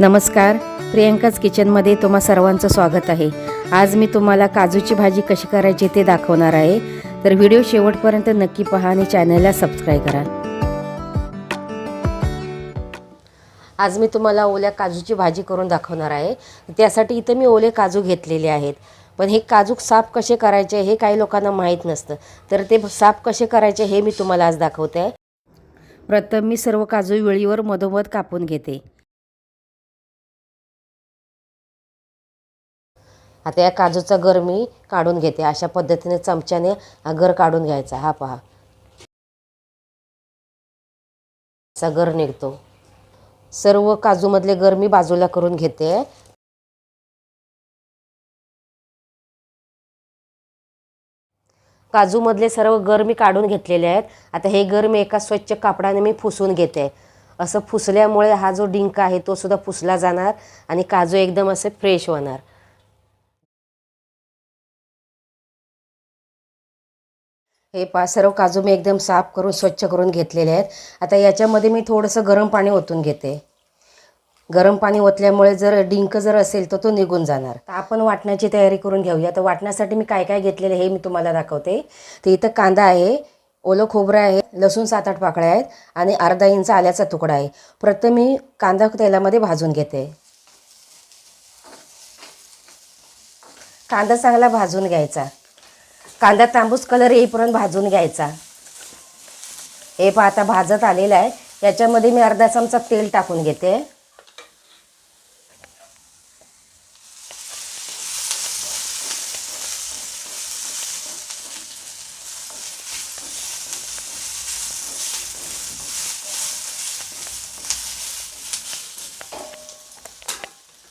नमस्कार प्रियंकाच किचनमध्ये तुम्हा सर्वांचं स्वागत आहे. आज मी तुम्हाला काजूची भाजी कशी करायची ते दाखवणार आहे. तर व्हिडिओ शेवटपर्यंत नक्की पहा आणि चॅनलला सबस्क्राईब करा. आज मी तुम्हाला ओल्या काजूची भाजी करून दाखवणार आहे. त्यासाठी इथं मी ओले काजू घेतलेले आहेत. पण हे काजूक साफ कसे करायचे हे काही लोकांना माहीत नसतं. तर ते साफ कसे करायचे हे मी तुम्हाला आज दाखवते. आहे प्रथम मी सर्व काजू वेळीवर मधोमध कापून घेते. आता या काजूचा गर मी काढून घेते. अशा पद्धतीने चमच्याने हा गर काढून घ्यायचा. हा पहा. असा गर निघतो. सर्व काजूमधले गर मी बाजूला करून घेते. काजूमधले सर्व गर मी काढून घेतलेले आहेत. आता हे गर मी एका स्वच्छ कापडाने मी फुसून घेते. असं फुसल्यामुळे हा जो डिंक आहे तो सुद्धा फुसला जाणार आणि काजू एकदम असे फ्रेश होणार. हे पा सर्व काजू मी एकदम साफ करून स्वच्छ करून घेतलेले आहेत. आता याच्यामध्ये मी थोडंसं गरम पाणी ओतून घेते. गरम पाणी ओतल्यामुळे जर डिंक जर असेल तर तो निघून जाणार. तर आपण वाटण्याची तयारी करून घेऊया. तर वाटण्यासाठी मी काय काय घेतलेलं हे मी तुम्हाला दाखवते. तर इथं कांदा आहे ओलं खोबरं आहे लसूण सात आठ पाकळ्या आहेत आणि अर्धा इंच आल्याचा तुकडा आहे. प्रथम मी कांदा तेलामध्ये भाजून घेते. कांदा चांगला भाजून घ्यायचा. कांदा तांबूस कलर येईपर्यंत भाजून घ्यायचा. हे पहा आता भाजत आलेलं आहे. याच्यामध्ये मी अर्धा चमचा तेल टाकून घेते.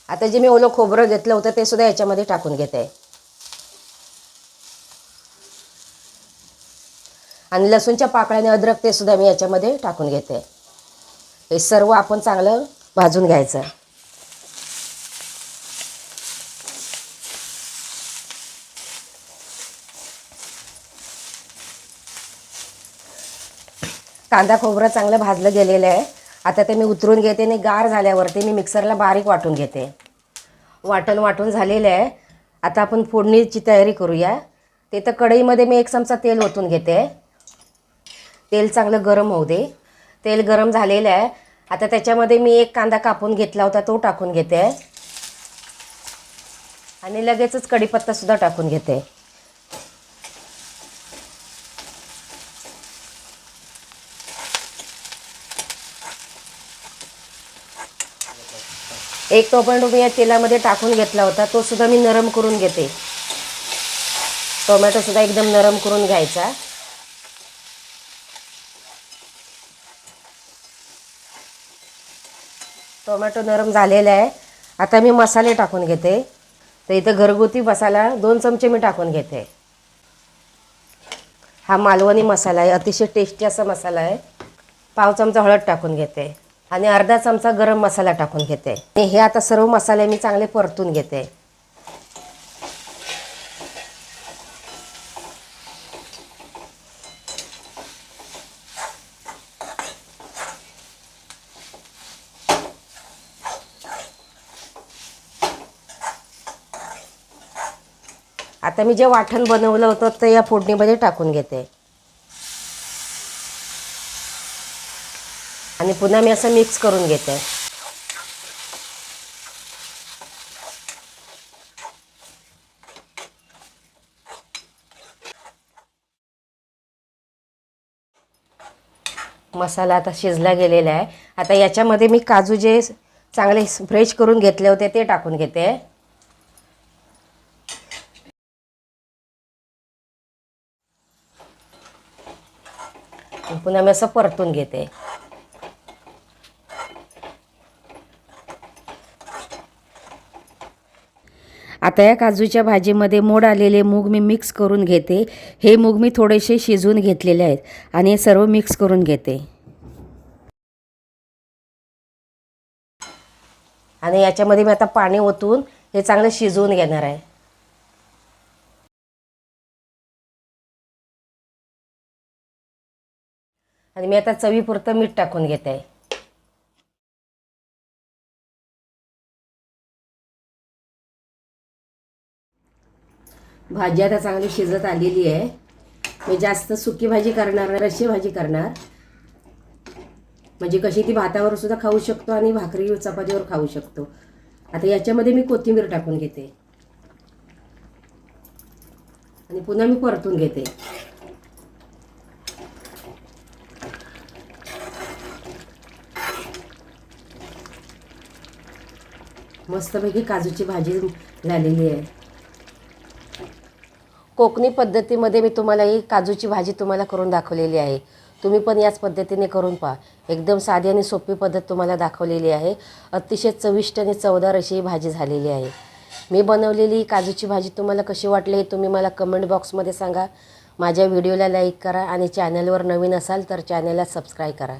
आता जे मी ओलं खोबरं घेतलं होतं ते सुद्धा याच्यामध्ये टाकून घेते. आणि लसूणच्या पाकळ्याने अद्रक ते सुद्धा मी याच्यामध्ये टाकून घेते. हे सर्व आपण चांगलं भाजून घ्यायचं. कांदा खोबरं चांगलं भाजलं गेलेलं आहे. आता ते मी उतरून घेते आणि गार झाल्यावरती मी मिक्सरला बारीक वाटून घेते. वाटण वाटून झालेलं आहे. आता आपण फोडणीची तयारी करूया. ते तर कढईमध्ये मी एक चमचा तेल ओतून घेते. तेल चांगलं गरम होऊ दे. तेल गरम झालेलं आहे. आता त्याच्यामध्ये मी एक कांदा कापून घेतला होता तो टाकून घेते. आणि लगेचच कढीपत्तासुद्धा टाकून घेते. एक टोमॅटो मी या तेलामध्ये टाकून घेतला होता तो सुद्धा मी नरम करून घेते. टोमॅटोसुद्धा एकदम नरम करून घ्यायचा. टोमॅटो नरम झालेला आहे. आता मी मसाले टाकून घेते. तर इथं घरगुती मसाला दोन चमचे मी टाकून घेते. हा मालवणी मसाला आहे. अतिशय टेस्टी असा मसाला आहे. पाव चमचा हळद टाकून घेते. आणि अर्धा चमचा गरम मसाला टाकून घेते. आणि हे आता सर्व मसाले मी चांगले परतून घेते. आता मी जे वाटण बनवलं होतं ते या फोडणीमध्ये टाकून घेते. आणि पुन्हा मी असं मिक्स करून घेते. मसाला आता शिजला गेलेला आहे. आता याच्यामध्ये मी काजू जे चांगले फ्रेश करून घेतले होते ते टाकून घेते. पुन्हा मी असं परतून घेते. आता या काजूच्या भाजीमध्ये मोड आलेले मूग मी मिक्स करून घेते. हे मूग मी थोडेसे शिजवून घेतलेले आहेत आणि हे सर्व मिक्स करून घेते. आणि याच्यामध्ये मी आता पाणी ओतून हे चांगलं शिजवून घेणार आहे. आणि मी आता चवीपुरतं मीठ टाकून घेते. आहे भाजी आता चांगली शिजत आलेली आहे. मी जास्त सुकी भाजी करणार रशी भाजी करणार. म्हणजे कशी ती भातावर सुद्धा खाऊ शकतो आणि भाकरी चपातीवर खाऊ शकतो. आता याच्यामध्ये मी कोथिंबीर टाकून घेते. आणि पुन्हा मी परतून घेते. मस्तपैकी काजूची भाजी झालेली आहे. कोकणी पद्धतीमध्ये मी तुम्हाला ही काजूची भाजी तुम्हाला करून दाखवलेली आहे. तुम्ही पण याच पद्धतीने करून पहा. एकदम साधी आणि सोपी पद्धत तुम्हाला दाखवलेली आहे. अतिशय चविष्ट आणि चवदार अशी ही भाजी झालेली आहे. मी बनवलेली काजूची भाजी तुम्हाला कशी वाटली हे तुम्ही मला कमेंट बॉक्समध्ये सांगा. माझ्या व्हिडिओला लाईक करा आणि चॅनलवर नवीन असाल तर चॅनलला सबस्क्राईब करा.